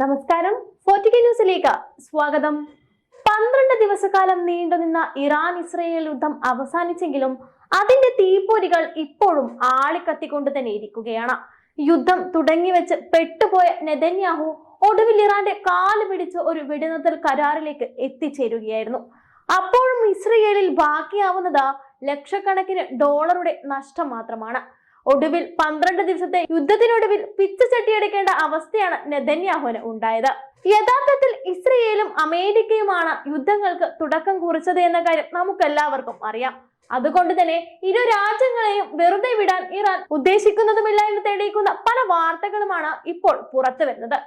നമസ്കാരം. ഫോർട്ടിക്ക ന്യൂസിലേക്ക് സ്വാഗതം. പന്ത്രണ്ട് ദിവസക്കാലം നീണ്ടുനിന്ന ഇറാൻ ഇസ്രയേൽ യുദ്ധം അവസാനിച്ചെങ്കിലും അതിന്റെ തീപ്പൊരികൾ ഇപ്പോഴും ആളിക്കത്തിക്കൊണ്ട് തന്നെ ഇരിക്കുകയാണ്. യുദ്ധം തുടങ്ങിവെച്ച് പെട്ടുപോയ നെതന്യാഹു ഒടുവിൽ ഇറാന്റെ കാൽ പിടിച്ച് ഒരു വെടിനിർത്തൽ കരാറിലേക്ക് എത്തിച്ചേരുകയായിരുന്നു. അപ്പോഴും ഇസ്രയേലിൽ ബാക്കിയാവുന്നത് ലക്ഷക്കണക്കിന് ഡോളറുടെ നഷ്ടം മാത്രമാണ്. ഒടുവിൽ പന്ത്രണ്ട് ദിവസത്തെ യുദ്ധത്തിനൊടുവിൽ പിച്ച ചട്ടിയെടുക്കേണ്ട അവസ്ഥയാണ് നെതന്യാഹുവിന് ഉണ്ടായത്. യഥാർത്ഥത്തിൽ ഇസ്രയേലും അമേരിക്കയുമാണ് യുദ്ധങ്ങൾക്ക് തുടക്കം കുറിച്ചത് എന്ന കാര്യം നമുക്കെല്ലാവർക്കും അറിയാം. അതുകൊണ്ട് തന്നെ ഇരു രാജ്യങ്ങളെയും വെറുതെ വിടാൻ ഇറാൻ ഉദ്ദേശിക്കുന്നതുമില്ല എന്ന് തെളിയിക്കുന്ന പല വാർത്തകളുമാണ് ഇപ്പോൾ പുറത്തു വരുന്നത്.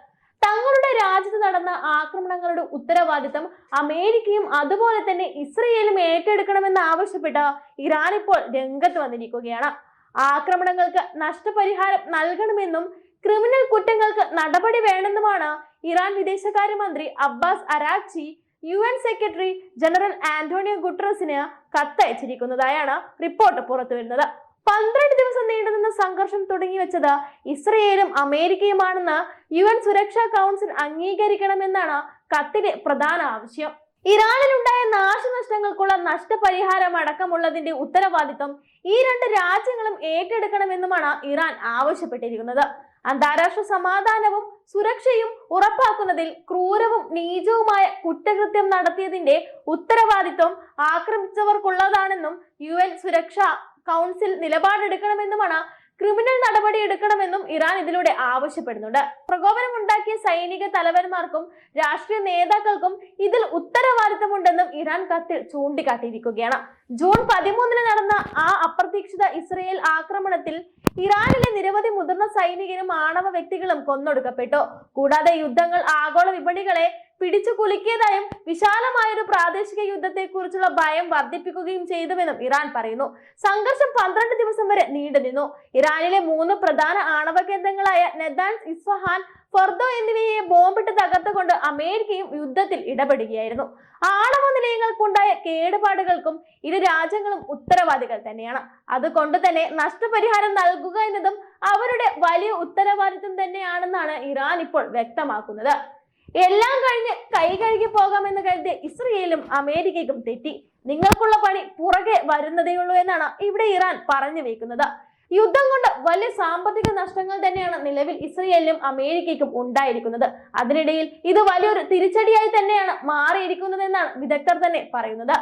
തങ്ങളുടെ രാജ്യത്ത് നടന്ന ആക്രമണങ്ങളുടെ ഉത്തരവാദിത്തം അമേരിക്കയും അതുപോലെ തന്നെ ഇസ്രയേലും ഏറ്റെടുക്കണമെന്ന് ആവശ്യപ്പെട്ട് ഇറാൻ ഇപ്പോൾ രംഗത്ത് വന്നിരിക്കുകയാണ്. ആക്രമണങ്ങൾക്ക് നഷ്ടപരിഹാരം നൽകണമെന്നും ക്രിമിനൽ കുറ്റങ്ങൾക്ക് നടപടി വേണമെന്നുമാണ് ഇറാൻ വിദേശകാര്യമന്ത്രി Abbas Araghchi U N secretary general Antonio ഗുട്ടറസിന് കത്തയച്ചിരിക്കുന്നതായാണ് റിപ്പോർട്ട് പുറത്തുവരുന്നത്. പന്ത്രണ്ട് ദിവസം നീണ്ടുനിന്ന സംഘർഷം തുടങ്ങി വെച്ചത് ഇസ്രയേലും അമേരിക്കയുമാണെന്ന് യു എൻ സുരക്ഷാ കൗൺസിൽ അംഗീകരിക്കണമെന്നാണ് കത്തിലെ പ്രധാന ആവശ്യം. ഇറാനിലുണ്ടായ നാശനഷ്ടങ്ങൾക്കുള്ള നഷ്ടപരിഹാരം അടക്കമുള്ളതിന്റെ ഉത്തരവാദിത്വം ഈ രണ്ട് രാജ്യങ്ങളും ഏറ്റെടുക്കണമെന്നുമാണ് ഇറാൻ ആവശ്യപ്പെട്ടിരിക്കുന്നത്. അന്താരാഷ്ട്ര സമാധാനവും സുരക്ഷയും ഉറപ്പാക്കുന്നതിൽ ക്രൂരവും നീചവുമായ കുറ്റകൃത്യം നടത്തിയതിന്റെ ഉത്തരവാദിത്വം ആക്രമിച്ചവർക്കുള്ളതാണെന്നും യു എൻ സുരക്ഷാ കൗൺസിൽ നിലപാടെടുക്കണമെന്നുമാണ് ക്രിമിനൽ നടപടി എടുക്കണമെന്നും ഇറാൻ ഇതിലൂടെ ആവശ്യപ്പെടുന്നുണ്ട്. പ്രകോപനം ഉണ്ടാക്കിയ സൈനിക തലവന്മാർക്കും രാഷ്ട്രീയ നേതാക്കൾക്കും ഇതിൽ ഉത്തരവാദിത്തമുണ്ടെന്നും ഇറാൻ കത്തിൽ ചൂണ്ടിക്കാട്ടിയിരിക്കുകയാണ്. ജൂൺ പതിമൂന്നിന് നടന്ന ആ അപ്രതീക്ഷിത ഇസ്രയേൽ ആക്രമണത്തിൽ ഇറാനിലെ നിരവധി മുതിർന്ന സൈനികരും ആണവ വ്യക്തികളും കൊന്നൊടുക്കപ്പെട്ടു. കൂടാതെ യുദ്ധങ്ങൾ ആഗോള വിപണികളെ പിടിച്ചു കുലുക്കിയതായും വിശാലമായൊരു പ്രാദേശിക യുദ്ധത്തെക്കുറിച്ചുള്ള ഭയം വർദ്ധിപ്പിക്കുകയും ചെയ്തുവെന്നും ഇറാൻ പറയുന്നു. സംഘർഷം പന്ത്രണ്ട് ദിവസം വരെ നീണ്ടുനിന്നു. ഇറാനിലെ മൂന്ന് പ്രധാന ആണവ കേന്ദ്രങ്ങളായ നെതാൻസ് ഇസ്ഫഹാൻ ഫർദോ എന്നിവയെ ബോംബിട്ട് തകർത്തുകൊണ്ട് അമേരിക്കയും യുദ്ധത്തിൽ ഇടപെടുകയായിരുന്നു. ആണവ നിലയങ്ങൾക്കുണ്ടായ കേടുപാടുകൾക്കും ഇരു രാജ്യങ്ങളും ഉത്തരവാദികൾ തന്നെയാണ്. അതുകൊണ്ട് തന്നെ നഷ്ടപരിഹാരം നൽകുക എന്നതും അവരുടെ വലിയ ഉത്തരവാദിത്വം തന്നെയാണെന്നാണ് ഇറാൻ ഇപ്പോൾ വ്യക്തമാക്കുന്നത്. എല്ലാം കഴിഞ്ഞ് കൈ കഴുകി പോകാമെന്ന് കരുതിയ ഇസ്രയേലും അമേരിക്കയ്ക്കും തെറ്റി. നിങ്ങൾക്കുള്ള പണി പുറകെ വരുന്നതേയുള്ളൂ എന്നാണ് ഇവിടെ ഇറാൻ പറഞ്ഞു വെക്കുന്നത്. യുദ്ധം കൊണ്ട് വലിയ സാമ്പത്തിക നഷ്ടങ്ങൾ തന്നെയാണ് നിലവിൽ ഇസ്രയേലിനും അമേരിക്കയ്ക്കും ഉണ്ടായിരിക്കുന്നത്. അതിനിടയിൽ ഇത് വലിയൊരു തിരിച്ചടിയായി തന്നെയാണ് മാറിയിരിക്കുന്നതെന്നാണ് വിദഗ്ധർ തന്നെ പറയുന്നത്.